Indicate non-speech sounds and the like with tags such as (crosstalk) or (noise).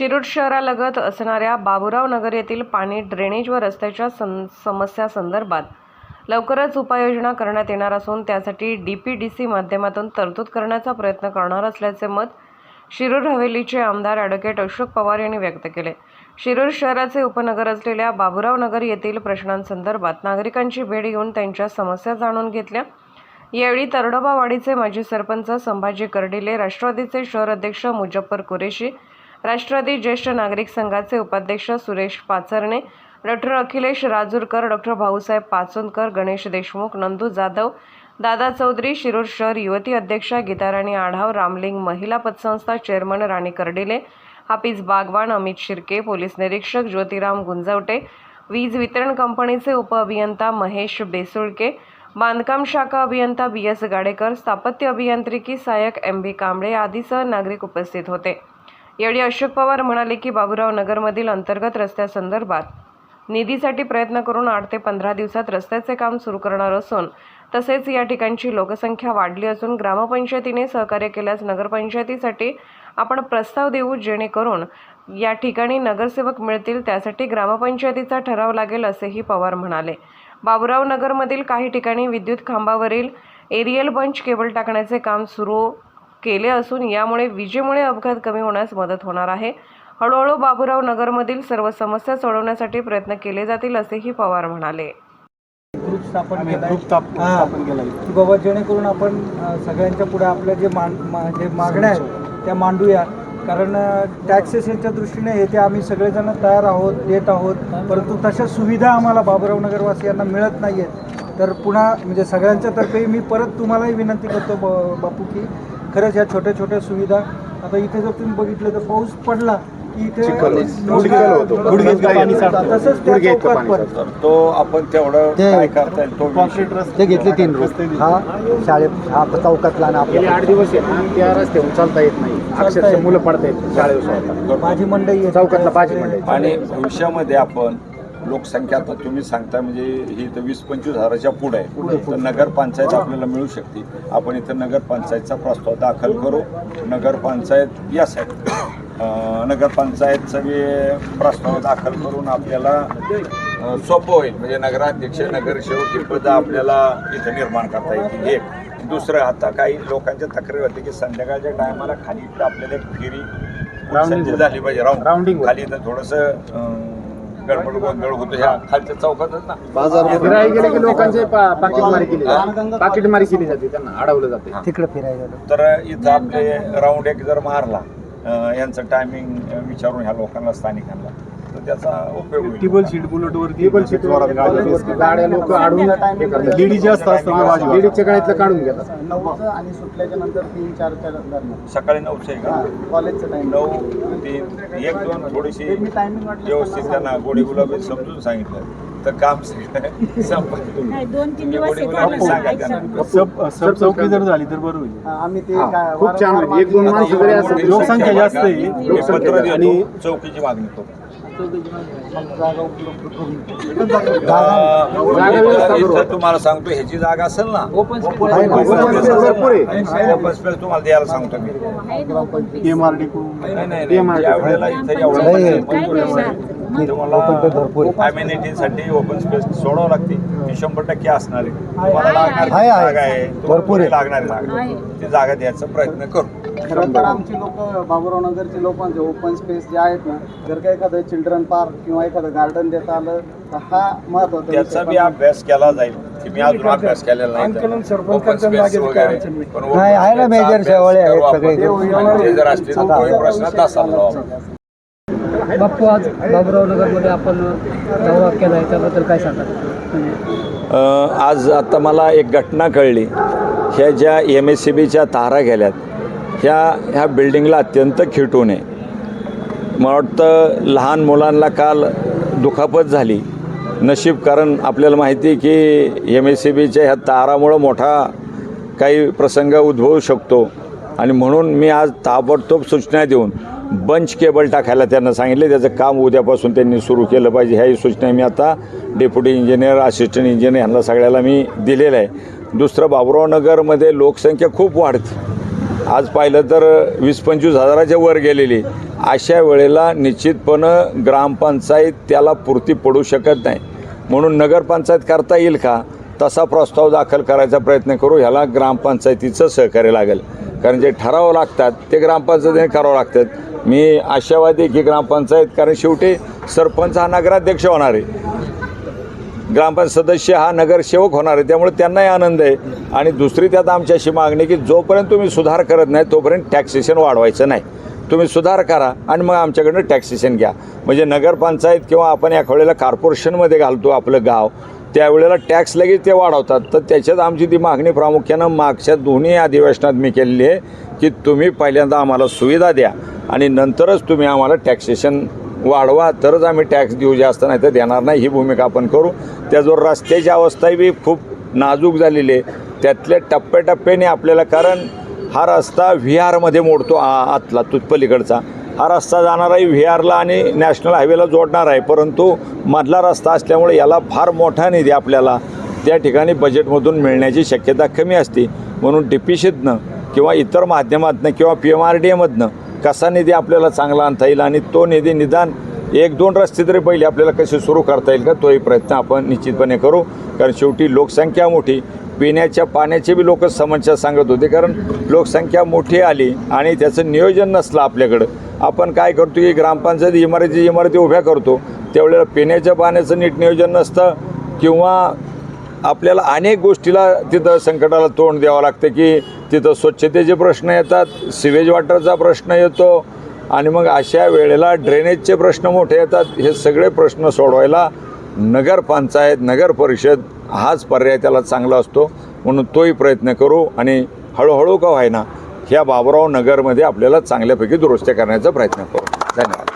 शिरूर शहरालगत असणाऱ्या बाबुराव नगर येथील पाणी ड्रेनेज व रस्त्याच्या सं समस्यासंदर्भात लवकरच उपाययोजना करण्यात येणार असून त्यासाठी डी पी डी सी माध्यमातून तरतूद करण्याचा प्रयत्न करणार असल्याचे मत शिरूर हवेलीचे आमदार ॲडव्होकेट अशोक पवार यांनी व्यक्त केले. शिरूर शहराचे उपनगर असलेल्या बाबुराव नगर येथील प्रश्नांसंदर्भात नागरिकांची भेट घेऊन त्यांच्या समस्या जाणून घेतल्या. यावेळी तरडोबावाडीचे माजी सरपंच संभाजी कर्डिले राष्ट्रवादीचे शहर अध्यक्ष मुजफ्फर कुरेशी राष्ट्रवादी ज्येष्ठ नागरिक संघाचे उपाध्यक्ष सुरेश पाचरणे डॉक्टर अखिलेश राजूरकर डॉक्टर भाऊसाहेब पाचोनकर गणेश देशमुख नंदू जाधव दादा चौधरी शिरूर शहर युवती अध्यक्षा गीताराणी आढाव रामलिंग महिला पतसंस्था चेअरमन राणी कर्डिले हाफिज बागवान अमित शिर्के पोलीस निरीक्षक ज्योतिराम गुंजवटे वीज वितरण कंपनीचे उपअभियंता महेश बेसुळके बांधकाम शाखा अभियंता बी एस गाडेकर स्थापत्य अभियांत्रिकी सहाय्यक एम बी कांबळे आदीसह नागरिक उपस्थित होते. यावेळी अशोक पवार म्हणाले की बाबुराव नगरमधील अंतर्गत रस्त्यासंदर्भात निधीसाठी प्रयत्न करून आठ ते पंधरा दिवसात रस्त्याचे काम सुरू करणार असून तसेच या ठिकाणची लोकसंख्या वाढली असून ग्रामपंचायतीने सहकार्य केल्यास नगरपंचायतीसाठी आपण प्रस्ताव देऊ जेणेकरून या ठिकाणी नगरसेवक मिळतील त्यासाठी ग्रामपंचायतीचा ठराव लागेल असेही पवार म्हणाले. बाबुराव नगरमधील काही ठिकाणी विद्युत खांबावरील एरियल बंच केबल टाकण्याचे काम सुरू केले असून यामुळे विजेमुळे अपघात कमी होण्यास मदत होणार आहे हळूहळू बाबुराव नगरमधील सर्व समस्या सोडवण्यासाठी प्रयत्न केले जातील असेही पवार म्हणाले ग्रुप स्थापन. ग्रुप स्थाप-. स्थापन केला. की बाबा जेणेकरून आपण सगळ्यांच्या पुढे आपल्या जे मान मा- जे मागण्या आहेत त्या मांडूया कारण टॅक्सेशनच्या दृष्टीने हे ते आम्ही सगळेजण तयार आहोत देत आहोत परंतु तशा सुविधा आम्हाला बाबुराव नगरवासियांना मिळत नाही आहेत तर पुन्हा म्हणजे सगळ्यांच्या तर्फे मी परत तुम्हालाही विनंती करतो ब बापू की खरंच ह्या छोट्या छोट्या सुविधा आता इथे जर तुम्ही बघितलं तर पाऊस पडला की इथे. तसंच त्या चौकात पाणी तो आपण तेवढं ते- काय करता येईल तो कॉन्क्रीट विषय. रस्ते ते घेतले तीन हा शाळेत हा चौकातला आणि गेले आपल्या आठ दिवस आहे ना त्या रस्त्यावरून चालता येत नाही अक्षरशः. मुलं पडता येत शाळेवर. माझी मंडई आहे. चौकातला भाजी मंडई. आणि भविष्यामध्ये आपण लोकसंख्या आता तुम्ही सांगता म्हणजे ही तर वीस पंचवीस हजाराच्या पुढे आहे. तर नगरपंचायत आपल्याला मिळू शकते. आपण इथं नगरपंचायतचा प्रस्ताव दाखल करू. नगरपंचायत या नगरपंचायतचा बी प्रस्ताव दाखल करून आपल्याला सोपं होईल. म्हणजे नगराध्यक्ष नगरसेवक ही पदं आपल्याला इथं निर्माण करता येतील. एक दुसरं आता काही लोकांच्या तक्रारी होती की संध्याकाळच्या टायमाला खाली इथं आपल्याला एक फेरी झाली पाहिजे. राऊंड. खाली इथं थोडंसं गडबड गोंधळ होतो ह्या खालच्या चौकातच ना. फिरायला गेले की लोकांचे पाकिटमारी केली जाते. पाकिटमारी केली जाते त्यांना अडवलं जाते. तिकडे फिरायला. तर इथं आपले राऊंड एक जर मारला यांचं टायमिंग विचारून ह्या लोकांना स्थानिकांना. तर त्याचा उपयोग होईल. टेबल सीट गाड्या लोक लेडी जास्त असतात लेडीजच्या गाडीतलं काढून घेतात. नऊचं आणि सुटल्याच्या नंतर तीन चारच्या दरम्यान सकाळी नऊचं आहे का कॉलेजचं टाइम नऊ तीन एक दोन थोडीशी व्यवस्थित त्यांना गोडी गुलाबी समजून सांगितलं. तर काम (laughs) सगळं संपलं. नाही दोन तीन तुम्ही दिवस गोडी गुलाबी सांगा त्यांना. सब सब चौकी जर झाली तर बरं होईल. आम्ही ते हा, काय खूप छान वारंवार होईल. एक दोन माणसं जरी असतील, लोकसंख्या जास्त आहे. मी लोकसंख्या पत्र देतो, आणि- चौकीची मागणी करू तुम्हाला सांगतो ह्याची जागा असेल ना ओपन स्पेस तुम्हाला द्यायला सांगतो मी. अम्युनिटीसाठी ओपन स्पेस सोडावं लागते. ती शंभर टक्के असणार आहे. तुम्हाला लागणारी. जागा आहे. भरपूर लागणारी आहे. ती जागा द्यायचा प्रयत्न करू. खरं तर आमची लोक बाबुराव नगरची लोक म्हणजे ओपन स्पेस जे आहेत ना जर का एखादं चिल्ड्रन पार्क किंवा एखादं गार्डन देता आलं तर हा महत्त्वाचा त्याचा. बी अभ्यास केला जाईल की मी अजून अभ्यास केलेला नाही तर. Open space वगैरे. पण open नाही, आहे ना space चा मेजर अभ्यास शेवाळे आहेत करू आपण. सगळे. ते होईल. म्हणजे जर असतील तर तोही प्रश्न तसा लावा. बाप्पू आज बाबुराव नगरमध्ये आपण दौरा केला आहे त्याबद्दल काय सांगाल अ, आज आता मला एक घटना कळली ह्या ज्या एम एस सी बीच्या तारा गेल्यात ह्या ह्या बिल्डिंगला अत्यंत खिटू नये मला वाटतं लहान मुलांना काल दुखापत झाली. नशीब कारण आपल्याला माहिती आहे की एम एस सी बीच्या ह्या तारामुळं मोठा काही प्रसंग उद्भवू शकतो. आणि म्हणून मी आज ताबडतोब सूचना देऊन बंच केबल टाकायला त्यांना सांगितले. त्याचं काम उद्यापासून त्यांनी सुरू केलं पाहिजे. ह्याही सूचना मी आता डेप्युटी इंजिनियर असिस्टंट इंजिनियर ह्यांना सगळ्याला मी दिलेलं आहे. दुसरं बाबुराव नगरमध्ये लोकसंख्या खूप वाढते. आज पाहिलं तर वीस पंचवीस हजाराच्या वर गेलेली. अशा वेळेला निश्चितपणं ग्रामपंचायत त्याला पुरती पडू शकत नाही. म्हणून नगरपंचायत करता येईल का? तसा प्रस्ताव दाखल करायचा प्रयत्न करू. ह्याला ग्रामपंचायतीचं सहकार्य लागेल. कारण जे ठरावं लागतात ते ग्रामपंचायतीने करावं लागतात. मी आशावादी की ग्रामपंचायत कारण शेवटी सरपंच हा नगराध्यक्ष होणार आहे. ग्रामपंचायत सदस्य हा नगरसेवक होणार आहे त्यामुळे त्यांनाही आनंद आहे. आणि दुसरी त्यात आमची अशी मागणी की जोपर्यंत तुम्ही सुधार करत नाही तोपर्यंत टॅक्सेशन वाढवायचं नाही. तुम्ही सुधार करा आणि मग आमच्याकडनं टॅक्सेशन घ्या. म्हणजे नगरपंचायत किंवा आपण या वेळेला कॉर्पोरेशनमध्ये घालतो आपलं गाव त्यावेळेला टॅक्स लगेच ते वाढवतात. तर त्याच्यात आमची ती मागणी प्रामुख्यानं मागच्या दोन्ही अधिवेशनात मी केलेली आहे की तुम्ही पहिल्यांदा आम्हाला सुविधा द्या आणि नंतरच तुम्ही आम्हाला टॅक्सेशन वाढवा तरच आम्ही टॅक्स देऊ जास्त नाही तर देणार नाही ही भूमिका आपण करू. त्याचबरोबर रस्त्याची अवस्थाही बी खूप नाजूक झालेली आहे. त्यातल्या टप्प्याटप्प्याने आपल्याला कारण हा रस्ता व्ही आरमध्ये मोडतो आ आतला तुतपलीकडचा पलीकडचा. हा रस्ता जाणार आहे व्ही आरला आणि नॅशनल हायवेला जोडणार आहे परंतु मधला रस्ता असल्यामुळे याला फार मोठा निधी आपल्याला त्या ठिकाणी बजेटमधून मिळण्याची शक्यता कमी असते. म्हणून डिपिशीतनं किंवा इतर माध्यमातनं किंवा पी एम आर डी एमधनं कसा निधी आपल्याला चांगला आणता येईल आणि तो निधी निदान एक दोन रस्ते तरी पहिले आपल्याला कसे सुरू करता येईल का तोही प्रयत्न आपण निश्चितपणे करू. कारण शेवटी लोकसंख्या मोठी पिण्याच्या पाण्याचे बी लोक समस्या सांगत होते. कारण लोकसंख्या मोठी आली आणि त्याचं नियोजन नसलं आपल्याकडं. आपण काय करतो की ग्रामपंचायत इमारती इमारती उभ्या करतो. त्यावेळेला पिण्याच्या पाण्याचं नीट नियोजन नसतं किंवा आपल्याला अनेक गोष्टीला तिथं संकटाला तोंड द्यावं लागतं की तिथं स्वच्छतेचे प्रश्न येतात सिवेज वॉटरचा प्रश्न येतो आणि मग अशा वेळेला ड्रेनेजचे प्रश्न मोठे येतात. हे सगळे प्रश्न सोडवायला नगरपंचायत नगर परिषद हाच पर्याय त्याला चांगला असतो. म्हणून तोही प्रयत्न करू आणि हळूहळू का व्हायना ह्या बाबराव नगरमध्ये आपल्याला चांगल्यापैकी दुरुस्त्या करण्याचा प्रयत्न करू. धन्यवाद.